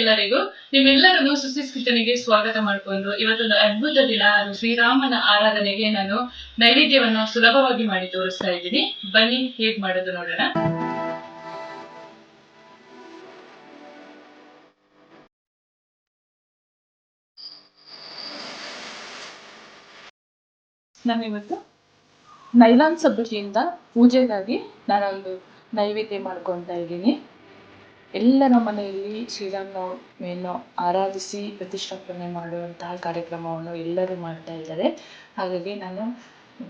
ಎಲ್ಲರಿಗೂ ನಿಮ್ಮೆಲ್ಲರನ್ನು ಸುಸಿಸ್ ಸ್ವಾಗತ ಮಾಡಿಕೊಂಡು ಇವತ್ತೊಂದು ಅದ್ಭುತ ದಿನ ಶ್ರೀರಾಮನ ಆರಾಧನೆಗೆ ನಾನು ನೈವೇದ್ಯವನ್ನು ಸುಲಭವಾಗಿ ಮಾಡಿ ತೋರಿಸ್ತಾ ಇದ್ದೀನಿ. ಬನ್ನಿ, ಹೇಗ್ ಮಾಡೋದು ನೋಡೋಣ. ನಾನಿವತ್ತು ನೈಲಾನ್ ಸಬ್ಬಜಿಯಿಂದ ಪೂಜೆಗಾಗಿ ನಾನೊಂದು ನೈವೇದ್ಯ ಮಾಡ್ಕೊತಾ ಇದ್ದೀನಿ. ಎಲ್ಲರ ಮನೆಯಲ್ಲಿ ಶ್ರೀರಾಮನವಮಿಯನ್ನು ಆರಾಧಿಸಿ ಪ್ರತಿಷ್ಠಾಪನೆ ಮಾಡುವಂತಹ ಕಾರ್ಯಕ್ರಮವನ್ನು ಎಲ್ಲರೂ ಮಾಡ್ತಾ ಇದ್ದಾರೆ. ಹಾಗಾಗಿ ನಾನು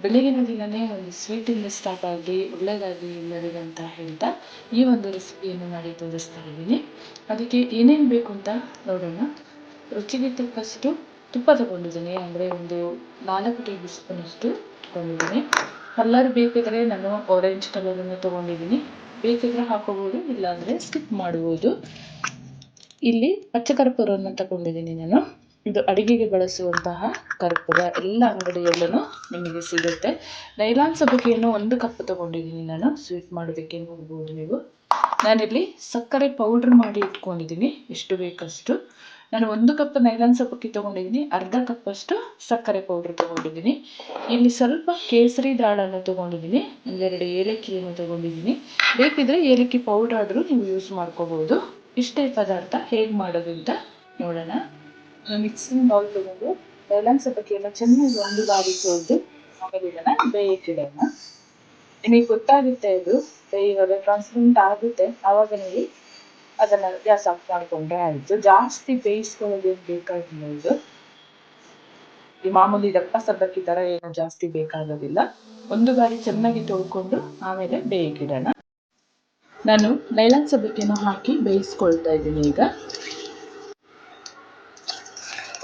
ಬೆಳಗಿನ ದಿನವೇ ಒಂದು ಸ್ವೀಟಿಂದ ಸ್ಟಾರ್ಟ್ ಆಗಲಿ ಒಳ್ಳೆಯದಾಗಲಿ ಎಲ್ಲರಿಗೂ ಅಂತ ಹೇಳ್ತಾ ಈ ಒಂದು ರೆಸಿಪಿಯನ್ನು ಮಾಡಿ ತೋರಿಸ್ತಾ ಇದ್ದೀನಿ. ಅದಕ್ಕೆ ಏನೇನು ಬೇಕು ಅಂತ ನೋಡೋಣ. ರುಚಿಗೆ ತಕ್ಕಷ್ಟು ತುಪ್ಪ ತಗೊಂಡಿದ್ದೀನಿ. ಅಂದರೆ ಒಂದು ನಾಲ್ಕು ಟೇಬಲ್ ಸ್ಪೂನಷ್ಟು ತಗೊಂಡಿದ್ದೀನಿ. ಕಲರ್ ಬೇಕಿದ್ರೆ ನಾನು ಆರೆಂಜ್ ಕಲರನ್ನು ತಗೊಂಡಿದ್ದೀನಿ. ಬೇಕಿದ್ರೆ ಹಾಕೋಬೋದು, ಇಲ್ಲಾಂದರೆ ಸ್ಕಿಪ್ ಮಾಡ್ಬೋದು. ಇಲ್ಲಿ ಪಚ್ಚ ಕರ್ಪೂರವನ್ನು ತಗೊಂಡಿದ್ದೀನಿ ನಾನು. ಇದು ಅಡಿಗೆಗೆ ಬಳಸುವಂತಹ ಕರ್ಪೂರ. ಎಲ್ಲ ಅಂಗಡಿಯಲ್ಲೂ ನಿಮಗೆ ಸಿಗುತ್ತೆ. ನೈಲಾನ್ ಸಬ್ಬಕ್ಕಿಯನ್ನು ಒಂದು ಕಪ್ ತಗೊಂಡಿದ್ದೀನಿ ನಾನು. ಸ್ವೀಟ್ ಮಾಡೋದಕ್ಕೆ ನೋಡ್ಬೋದು ನೀವು. ನಾನಿಲ್ಲಿ ಸಕ್ಕರೆ ಪೌಡ್ರ್ ಮಾಡಿ ಇಟ್ಕೊಂಡಿದ್ದೀನಿ. ಎಷ್ಟು ಬೇಕಷ್ಟು. ನಾನು ಒಂದು ಕಪ್ ನೈಲಾನ್ ಸಬ್ಬಕ್ಕಿ ತೊಗೊಂಡಿದ್ದೀನಿ, ಅರ್ಧ ಕಪ್ಪಷ್ಟು ಸಕ್ಕರೆ ಪೌಡ್ರ್ ತೊಗೊಂಡಿದ್ದೀನಿ. ಇಲ್ಲಿ ಸ್ವಲ್ಪ ಕೇಸರಿ ದಾಳನ್ನು ತೊಗೊಂಡಿದ್ದೀನಿ, ಒಂದೆರಡು ಏಲಕ್ಕಿಯನ್ನು ತೊಗೊಂಡಿದ್ದೀನಿ. ಬೇಕಿದ್ರೆ ಏಲಕ್ಕಿ ಪೌಡ್ರ್ ಆದರೂ ನೀವು ಯೂಸ್ ಮಾಡ್ಕೋಬೋದು. ಇಷ್ಟೇ ಪದಾರ್ಥ ಹೇಗೆ ಮಾಡೋದು ಅಂತ ನೋಡೋಣ. ಮಿಕ್ಸಿಂಗ್ ಬೌಲ್ ತೊಗೊಂಡು ನೈಲಾನ್ ಸಬ್ಬಕ್ಕಿಯನ್ನು ಚೆನ್ನಾಗಿ ಒಂದು ಬಾರಿ ತೊಳೆದು ಆಮೇಲೆ ಇದನ್ನು ಬೇಯಕ್ಕಿಡೋಣ ನಿಮಗೆ ಗೊತ್ತಾಗುತ್ತೆ ಅದು ಇವಾಗ ಟ್ರಾನ್ಸ್ಪರೆಂಟ್ ಆಗುತ್ತೆ, ಆವಾಗ ನೀವು ಅದನ್ನ ಗ್ಯಾಸ್ ಆಫ್ ಮಾಡಿಕೊಂಡ್ರೆ ಆಯಿತು. ಜಾಸ್ತಿ ಬೇಯಿಸ್ಕೊಳ್ಳೋದು ಏನು ಬೇಕಾಗಿಲ್ಲ ಈ ಮಾಮೂಲಿ ದಪ್ಪ ಸಬ್ಬಕ್ಕಿ ಥರ ಏನು ಜಾಸ್ತಿ ಬೇಕಾಗೋದಿಲ್ಲ. ಒಂದು ಬಾರಿ ಚೆನ್ನಾಗಿ ತೊಳ್ಕೊಂಡು ಆಮೇಲೆ ಬೇಯಿಗಿಡೋಣ. ನಾನು ನೈಲಾನ್ ಸಬ್ಬಕ್ಕಿನ ಹಾಕಿ ಬೇಯಿಸ್ಕೊಳ್ತಾ ಇದ್ದೀನಿ ಈಗ.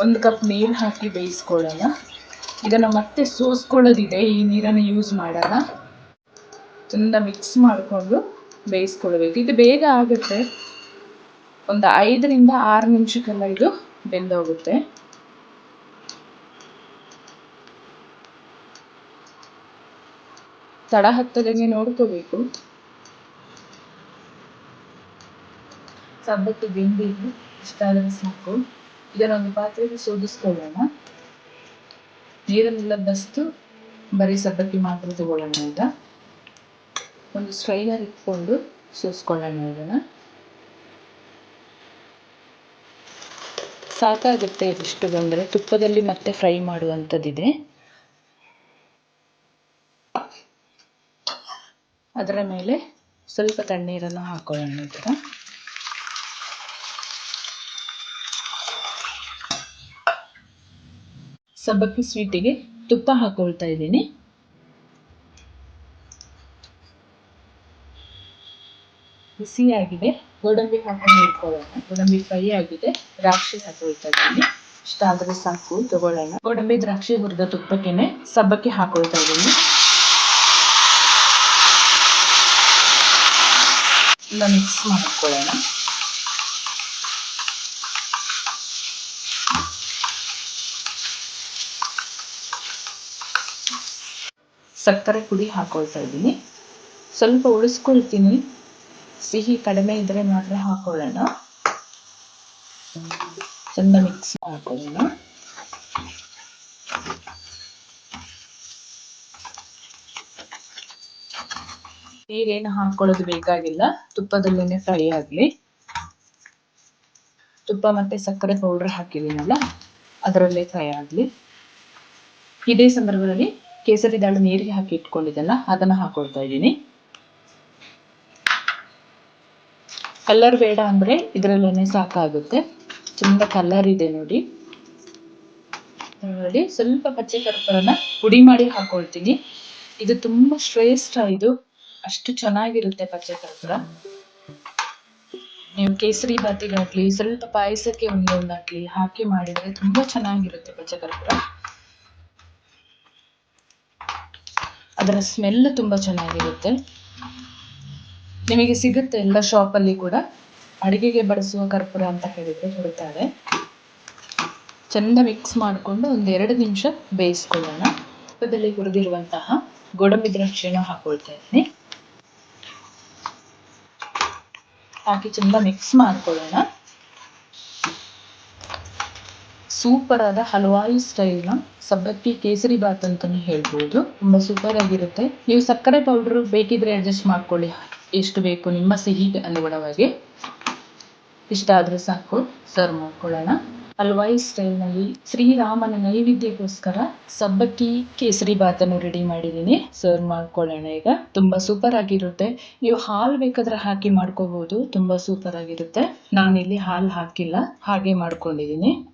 ಒಂದು ಕಪ್ ನೀರು ಹಾಕಿ ಬೇಯಿಸ್ಕೊಳ್ಳೋಣ. ಇದನ್ನು ಮತ್ತೆ ಸೋಸ್ಕೊಳ್ಳೋದಿದೆ, ಈ ನೀರನ್ನು ಯೂಸ್ ಮಾಡೋಣ ಚೆಂದ ಮಿಕ್ಸ್ ಮಾಡಿಕೊಂಡು ಬೇಯಿಸ್ಕೊಳ್ಬೇಕು. ಇದು ಬೇಗ ಆಗುತ್ತೆ. ಒಂದು ಐದರಿಂದ ಆರು ನಿಮಿಷಕ್ಕೆಲ್ಲ ಇದು ಬೆಂದೋಗುತ್ತೆ. ತಡ ಹತ್ತದಂಗೆ ನೋಡ್ಕೋಬೇಕು. ಬೆಂದಿ ಬೆಂದಿದ್ದು ಇಷ್ಟಾದ್ರೆ ಸಾಕು. ಇದನ್ನೊಂದು ಪಾತ್ರೆಗೆ ಸೋದಿಸ್ಕೊಳ್ಳೋಣ. ನೀರನ್ನೆಲ್ಲ ಬಸ್ತು, ಬರೀ ಸಬ್ಬಕ್ಕಿ ಮಾತ್ರ ತಗೊಳ್ಳೋಣ ಈಗ ಒಂದು ಸ್ಟ್ರೈನರ್ ಇಟ್ಕೊಂಡು ಸೋಸ್ಕೊಳ್ಳೋಣ ಇದನ್ನು. ಸಾಕಾಗುತ್ತೆ ಇದಿಷ್ಟು ಬಂದರೆ. ತುಪ್ಪದಲ್ಲಿ ಮತ್ತೆ ಫ್ರೈ ಮಾಡುವಂಥದ್ದಿದೆ. ಅದರ ಮೇಲೆ ಸ್ವಲ್ಪ ತಣ್ಣೀರನ್ನು ಹಾಕೊಳ್ಳೋಣ ಈ ಥರ. ಸಬ್ಬಕ್ಕಿ ಸ್ವೀಟಿಗೆ ತುಪ್ಪ ಹಾಕೊಳ್ತಾ ಇದ್ದೀನಿ. ಬಿಸಿಯಾಗಿದೆ ಗೋಡಂಬಿ ಹಾಕೊಂಡು ಇಟ್ಕೊಳ್ಳೋಣ ಗೋಡಂಬಿ ಫ್ರೈ ಆಗಿದೆ. ದ್ರಾಕ್ಷಿ ಹಾಕೊಳ್ತಾ ಇದ್ದೀನಿ ಇಷ್ಟ ಆದರೆ ಸಾಕು, ತಗೊಳ್ಳೋಣ. ಗೋಡಂಬಿ ದ್ರಾಕ್ಷಿ ಹುರಿದ ತುಪ್ಪಕ್ಕೇನೆ ಸಬ್ಬಕ್ಕಿ ಹಾಕೊಳ್ತಾ ಇದ್ದೀನಿ. ಎಲ್ಲ ಮಿಕ್ಸ್ ಮಾಡ್ಕೊಳ್ಳೋಣ. ಸಕ್ಕರೆ ಪುಡಿ ಹಾಕೊಳ್ತಾ ಇದ್ದೀನಿ. ಸ್ವಲ್ಪ ಉಳಿಸ್ಕೊಳ್ತೀನಿ. ಸಿಹಿ ಕಡಿಮೆ ಇದ್ರೆ ಮಾತ್ರ ಹಾಕೊಳ್ಳೋಣ. ಚಂದ ಮಿಕ್ಸ್ ಹಾಕೊಳ್ಳೋಣ ನೀರೇನು ಹಾಕೊಳ್ಳೋದು ಬೇಕಾಗಿಲ್ಲ. ತುಪ್ಪದಲ್ಲೇ ಫ್ರೈ ಆಗಲಿ. ತುಪ್ಪ ಮತ್ತೆ ಸಕ್ಕರೆ ಪೌಡರ್ ಹಾಕಿದ್ದೀನಲ್ಲ, ಅದರಲ್ಲೇ ಫ್ರೈ ಆಗಲಿ. ಇದೇ ಸಂದರ್ಭದಲ್ಲಿ ಕೇಸರಿ ದಾಳು ನೀರಿಗೆ ಹಾಕಿ ಇಟ್ಕೊಂಡಿದ್ದಲ್ಲ ಅದನ್ನು ಹಾಕೊಳ್ತಾ ಇದ್ದೀನಿ. ಕಲರ್ ಬೇಡ ಅಂದರೆ ಇದರಲ್ಲೇ ಸಾಕಾಗುತ್ತೆ. ತುಂಬ ಕಲರ್ ಇದೆ ನೋಡಿ. ನೋಡಿ, ಸ್ವಲ್ಪ ಪಚ್ಚೆ ಕರ್ಪೂರನ ಪುಡಿ ಮಾಡಿ ಹಾಕೊಳ್ತೀನಿ. ಇದು ತುಂಬ ಶ್ರೇಷ್ಠ ಇದು. ಅಷ್ಟು ಚೆನ್ನಾಗಿರುತ್ತೆ ಪಚ್ಚೆ ಕರ್ಪೂರ. ನೀವು ಕೇಸರಿ ಬಾತಿಗಾಗ್ಲಿ, ಸ್ವಲ್ಪ ಪಾಯಸಕ್ಕೆ ಒಂದೊಂದಾಗ್ಲಿ ಹಾಕಿ ಮಾಡಿದ್ರೆ ತುಂಬಾ ಚೆನ್ನಾಗಿರುತ್ತೆ ಪಚ್ಚೆ ಕರ್ಪೂರ. ಅದರ ಸ್ಮೆಲ್ ತುಂಬಾ ಚೆನ್ನಾಗಿರುತ್ತೆ. ನಿಮಗೆ ಸಿಗುತ್ತೆ ಎಲ್ಲ ಶಾಪಲ್ಲಿ ಕೂಡ. ಅಡುಗೆಗೆ ಬಳಸುವ ಕರ್ಪೂರ ಅಂತ ಹೇಳಿದರೆ ಕೊಡ್ತಾರೆ ಚೆಂದ ಮಿಕ್ಸ್ ಮಾಡಿಕೊಂಡು ಒಂದು ಎರಡು ನಿಮಿಷ ಬೇಯಿಸ್ಕೊಳ್ಳೋಣ. ತುಪ್ಪದಲ್ಲಿ ಹುರಿದಿರುವಂತಹ ಗೋಡಂಬಿ ದ್ರಾಕ್ಷಿಯನ್ನು ಹಾಕೊಳ್ತಾ ಇದ್ದೀನಿ. ಹಾಕಿ ಚೆಂದ ಮಿಕ್ಸ್ ಮಾಡ್ಕೊಳ್ಳೋಣ. ಸೂಪರ್ ಆದ ಹಲವಾರು ಸ್ಟೈಲ್ನ ಸಬ್ಬಕ್ಕಿ ಕೇಸರಿ ಬಾತ್ ಅಂತಾನೆ ಹೇಳ್ಬೋದು. ತುಂಬಾ ಸೂಪರ್ ಆಗಿರುತ್ತೆ. ನೀವು ಸಕ್ಕರೆ ಪೌಡರ್ ಬೇಕಿದ್ರೆ ಅಡ್ಜಸ್ಟ್ ಮಾಡ್ಕೊಳ್ಳಿ. ಎಷ್ಟು ಬೇಕು ನಿಮ್ಮ ಸಿಹಿಗೆ ಅನುಗುಣವಾಗಿ ಇಷ್ಟ ಆದ್ರೆ ಸಾಕು ಸರ್ವ್ ಮಾಡ್ಕೊಳ್ಳೋಣ. ಹಲ್ವಾಯಿ ಸ್ಟೈಲ್ನಲ್ಲಿ ಶ್ರೀರಾಮನ ನೈವೇದ್ಯಕ್ಕೋಸ್ಕರ ಸಬ್ಬಕ್ಕಿ ಕೇಸರಿ ಬಾತನ್ನು ರೆಡಿ ಮಾಡಿದ್ದೀನಿ. ಸರ್ವ್ ಮಾಡ್ಕೊಳ್ಳೋಣ ಈಗ. ತುಂಬ ಸೂಪರ್ ಆಗಿರುತ್ತೆ. ನೀವು ಹಾಲು ಬೇಕಾದ್ರೆ ಹಾಕಿ ಮಾಡ್ಕೋಬಹುದು ತುಂಬ ಸೂಪರ್ ಆಗಿರುತ್ತೆ. ನಾನಿಲ್ಲಿ ಹಾಲು ಹಾಕಿಲ್ಲ. ಹಾಗೆ ಮಾಡ್ಕೊಂಡಿದ್ದೀನಿ.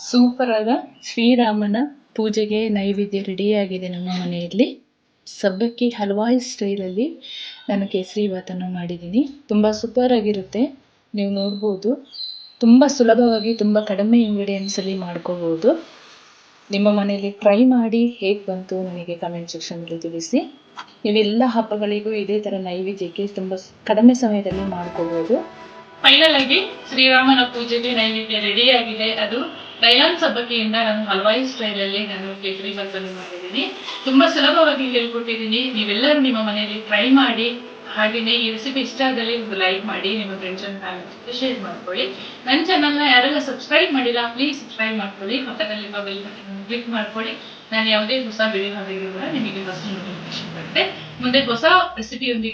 ಸೂಪರ್ ಆದ ಶ್ರೀರಾಮನ ಪೂಜೆಗೆ ನೈವೇದ್ಯ ರೆಡಿಯಾಗಿದೆ ನಮ್ಮ ಮನೆಯಲ್ಲಿ. ಸಬ್ಬಕ್ಕಿ ಹಲ್ವಾಯ್ ಸ್ಟೈಲಲ್ಲಿ ನಾನು ಕೇಸರಿ ಭಾತನ್ನು ಮಾಡಿದ್ದೀನಿ. ತುಂಬ ಸೂಪರ್ ಆಗಿರುತ್ತೆ. ನೀವು ನೋಡ್ಬೋದು. ತುಂಬ ಸುಲಭವಾಗಿ ತುಂಬ ಕಡಿಮೆ ಇಂಗ್ರೀಡಿಯೆಂಟ್ಸಲ್ಲಿ ಮಾಡ್ಕೋಬೋದು. ನಿಮ್ಮ ಮನೆಯಲ್ಲಿ ಟ್ರೈ ಮಾಡಿ ಹೇಗೆ ಬಂತು ನನಗೆ ಕಮೆಂಟ್ ಸೆಕ್ಷನಲ್ಲಿ ತಿಳಿಸಿ. ನೀವೆಲ್ಲ ಹಬ್ಬಗಳಿಗೂ ಇದೇ ಥರ ನೈವೇದ್ಯಕ್ಕೆ ತುಂಬ ಕಡಿಮೆ ಸಮಯದಲ್ಲಿ ಮಾಡ್ಕೋಬೋದು. ಫೈನಲ್ ಆಗಿ ಶ್ರೀರಾಮನ ಪೂಜೆಗೆ ನೈವೇದ್ಯ ರೆಡಿಯಾಗಿದೆ ಅದು ನೈಲಾನ್ ಸಬ್ಬಕ್ಕಿಯಿಂದ ನಾನು ಹಲವಾರು ಸ್ಟೈಲಲ್ಲಿ ನಾನು ಕೇಸರಿ ಭಾತನ್ನು ಮಾಡಿದ್ದೀನಿ. ತುಂಬಾ ಸುಲಭವಾಗಿ ಹೇಳ್ಕೊಟ್ಟಿದ್ದೀನಿ. ನೀವೆಲ್ಲರೂ ನಿಮ್ಮ ಮನೆಯಲ್ಲಿ ಟ್ರೈ ಮಾಡಿ ಹಾಗೆಯೇ ಈ ರೆಸಿಪಿ ಇಷ್ಟ ಆದಲ್ಲಿ ಒಂದು ಲೈಕ್ ಮಾಡಿ, ನಿಮ್ಮ ಫ್ರೆಂಡ್ಸ್ ಅಂಡ್ ಫ್ಯಾಮಿಲಿ ಜೊತೆ ಶೇರ್ ಮಾಡ್ಕೊಳ್ಳಿ. ನನ್ನ ಚಾನಲ್ನ ಯಾರೆಲ್ಲ ಸಬ್ಸ್ಕ್ರೈಬ್ ಮಾಡಿಲ್ಲ ಪ್ಲೀಸ್ ಸಬ್ಸ್ಕ್ರೈಬ್ ಮಾಡ್ಕೊಳ್ಳಿ. ಪಕ್ಕದಲ್ಲಿರುವ ಬೆಲ್ ಬಟನ್ ಕ್ಲಿಕ್ ಮಾಡ್ಕೊಳ್ಳಿ. ನಾನು ಯಾವುದೇ ಹೊಸ ವಿಡಿಯೋ ಹಾಕಿದ್ರು ಕೂಡ ನಿಮಗೆ ಫಸ್ಟ್ ನೋಟಿಫಿಕೇಶನ್ ಬರುತ್ತೆ. ಮುಂದೆ ಹೊಸ ರೆಸಿಪಿಯೊಂದಿಗೆ